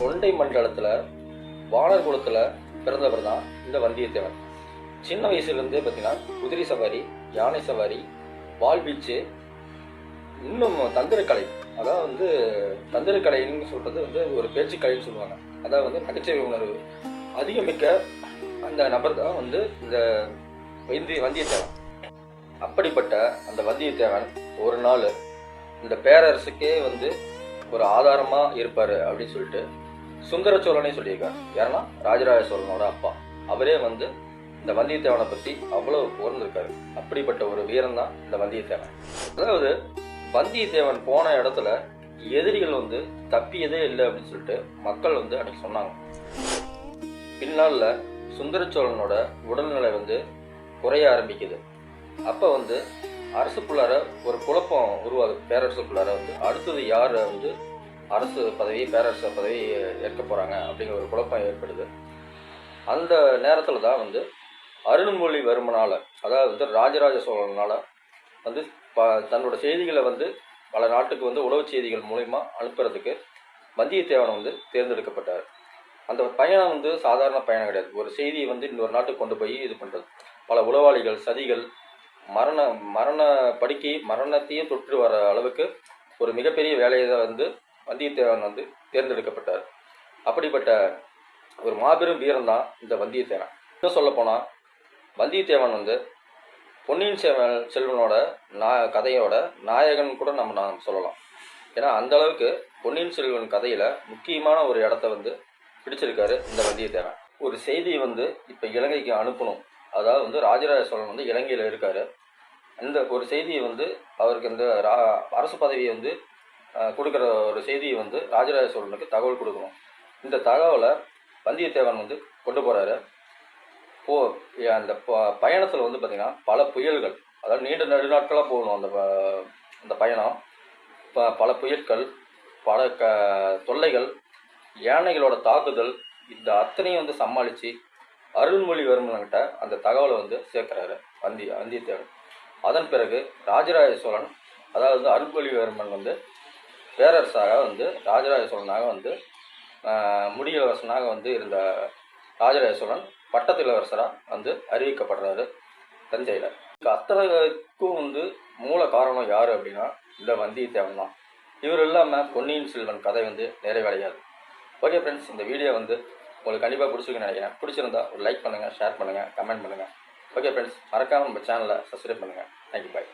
தொண்டை மண்டலத்தில் வானர் குலத்தில் பிறந்தவர் தான் இந்த வந்தியத்தேவன். சின்ன வயசுலேருந்தே பார்த்தீங்கன்னா குதிரை சவாரி யானை சவாரி வால்வீச்சு இன்னும் தந்திரக்கலை. அதாவது வந்து தந்திரக்கலைன்னு சொல்கிறது வந்து ஒரு பேச்சுக்கலைன்னு சொல்லுவாங்க. அதாவது வந்து நகைச்சுவை உணர்வு. அதிகமிக்க அந்த நபர் தான் வந்து இந்த வந்தி வந்தியத்தேவன். அப்படிப்பட்ட அந்த வந்தியத்தேவன் ஒரு நாள் இந்த பேரரசுக்கே வந்து ஒரு ஆதாரமாக இருப்பார் அப்படின்னு சொல்லிட்டு சுந்தர சோழனே சொல்லியிருக்காரு. யாருன்னா? ராஜராஜ சோழனோட அப்பா. அவரே வந்து இந்த வந்தியத்தேவனை பத்தி அவ்வளவு புகழ்ந்திருக்காரு. அப்படிப்பட்ட ஒரு வீரன் தான் இந்த வந்தியத்தேவன். அதாவது வந்தியத்தேவன் போன இடத்துல எதிரிகள் வந்து தப்பியதே இல்லை அப்படின்னு சொல்லிட்டு மக்கள் வந்து அன்னைக்கு சொன்னாங்க. பின்னால சுந்தர சோழனோட உடல்நிலை வந்து குறைய ஆரம்பிக்குது. அப்போ வந்து அரசுக்குள்ளார ஒரு குழப்பம் உருவாகுது. பேரரசுக்குள்ளார வந்து அடுத்தது யார் வந்து அரசு பதவி பேரரசு பதவி ஏற்க போகிறாங்க அப்படிங்கிற ஒரு குழப்பம் ஏற்படுது. அந்த நேரத்தில் தான் வந்து அருண்மொழிவர்மனால அதாவது வந்து ராஜராஜ சோழனால் வந்து ப தன்னோட செய்திகளை வந்து பல நாட்டுக்கு வந்து உளவு செய்திகள் மூலயமா அனுப்புறதுக்கு வந்தியத்தேவன் வந்து தேர்ந்தெடுக்கப்பட்டார். அந்த பயணம் வந்து சாதாரண பயணம் கிடையாது. ஒரு செய்தியை வந்து இன்னொரு நாட்டுக்கு கொண்டு போய் இது பண்ணுறது பல உளவாளிகள் சதிகள் மரண மரண படுக்கை மரணத்தையே தொற்று வர அளவுக்கு ஒரு மிகப்பெரிய வேலையை தான் வந்து வந்தியத்தேவன் வந்து தேர்ந்தெடுக்கப்பட்டார். அப்படிப்பட்ட ஒரு மாபெரும் வீரன் தான் இந்த வந்தியத்தேவன். இன்னும் சொல்லப்போனால் வந்தியத்தேவன் வந்து பொன்னியின் செல்வன் செல்வனோட நா கதையோட நாயகன் கூட நம்ம நாம் சொல்லலாம். ஏன்னா அந்த அளவுக்கு பொன்னியின் செல்வன் கதையில் முக்கியமான ஒரு இடத்த வந்து பிடிச்சிருக்காரு இந்த வந்தியத்தேவன். ஒரு செய்தியை வந்து இப்போ இலங்கைக்கு அனுப்பணும். அதாவது வந்து ராஜராஜ சோழன் வந்து இலங்கையில் இருக்காரு. இந்த ஒரு செய்தியை வந்து அவருக்கு இந்த ரா அரசு பதவியை வந்து கொடுக்குற ஒரு செய்தியை வந்து ராஜராஜ சோழனுக்கு தகவல் கொடுக்கணும். இந்த தகவலை வந்தியத்தேவன் வந்து கொண்டு போகிறாரு போ அந்த ப- பயணத்தில் வந்து பார்த்திங்கன்னா பல புயல்கள் அதாவது நீண்ட நெடுநாட்களாக போகணும் அந்த ப- அந்த பயணம். ப பல புயல்கள் பல க தொல்லைகள் யானைகளோட தாக்குதல் இந்த அத்தனையும் வந்து சமாளித்து அருள்மொழிவர்மன்கிட்ட அந்த தகவலை வந்து சேர்க்குறாரு வந்தி வந்தியத்தேவன். அதன் பிறகு ராஜராஜ சோழன் அதாவது வந்து அருள்மொழிவர்மன் வந்து பேரரசாக வந்து ராஜராஜ சோழனாக வந்து முடியவரசனாக வந்து இருந்த ராஜராஜ சோழன் பட்டத்து இளவரசராக வந்து அறிவிக்கப்படுறாரு தஞ்சையில். அத்தனைக்கும் வந்து மூல காரணம் யார் அப்படின்னா இந்த வந்தியத்தேவன் தான். இவர் இல்லாமல் பொன்னியின் செல்வன் கதை வந்து நிறைவடையாது ஓகே ஃப்ரெண்ட்ஸ் இந்த வீடியோ வந்து உங்களுக்கு கண்டிப்பாக பிடிச்சிருக்குன்னு நினைக்கிறேன். பிடிச்சிருந்தா ஒரு லைக் பண்ணுங்கள் ஷேர் பண்ணுங்கள் கமெண்ட் பண்ணுங்கள் ஓகே ஃப்ரெண்ட்ஸ் மறக்காமல் நம்ம சேனலை சப்ஸ்கிரைப் பண்ணுங்கள் தேங்க்யூ பாய்